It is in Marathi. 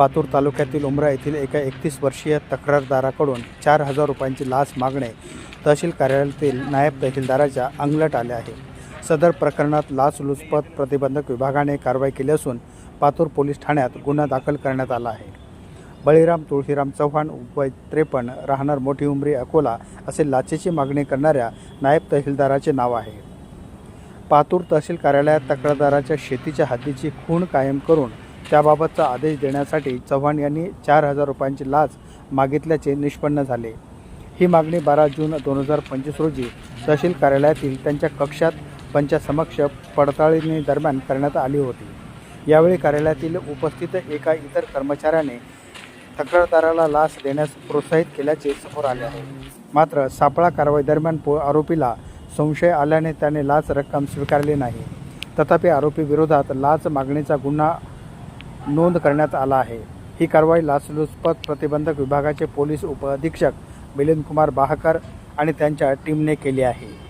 पातूर तालुक्यातील उमरा येथील एका एकतीस वर्षीय तक्रारदाराकडून चार हजार रुपयांची लाच मागणे तहसील कार्यालयातील नायब तहसीलदाराच्या अंगलट आले आहे. सदर प्रकरणात लाचलुचपत प्रतिबंधक विभागाने कारवाई केली असून पातूर पोलीस ठाण्यात गुन्हा दाखल करण्यात आला आहे. बळीराम तुळशीराम चव्हाण वय त्रेपन्न राहणार मोठी उमरी अकोला असे लाचेची मागणी करणाऱ्या नायब तहसीलदाराचे नाव आहे. पातूर तहसील कार्यालयात तक्रारदाराच्या शेतीच्या हद्दीची खूण कायम करून त्याबाबतचा आदेश देण्यासाठी चव्हाण यांनी चार हजार रुपयांची लाच मागितल्याचे निष्पन्न झाले. ही मागणी बारा जून दोन हजार पंचवीस रोजी तहसील कार्यालयातील त्यांच्या कक्षात पंचासमक्ष पडताळणी दरम्यान करण्यात आली होती. यावेळी कार्यालयातील उपस्थित एका इतर कर्मचाऱ्याने तक्रारदाराला लाच देण्यास प्रोत्साहित केल्याचे समोर आले आहे. मात्र सापळा कारवाई दरम्यान पो आरोपीला संशय आल्याने त्याने लाच रक्कम स्वीकारली नाही. तथापि आरोपी विरोधात लाच मागणीचा गुन्हा नोंद करण्यात आला आहे. ही कारवाई लाचलुचपत प्रतिबंधक विभागाचे पोलीस उपअधीक्षक मिलिंद कुमार बाहकर आणि त्यांच्या टीमने केली आहे.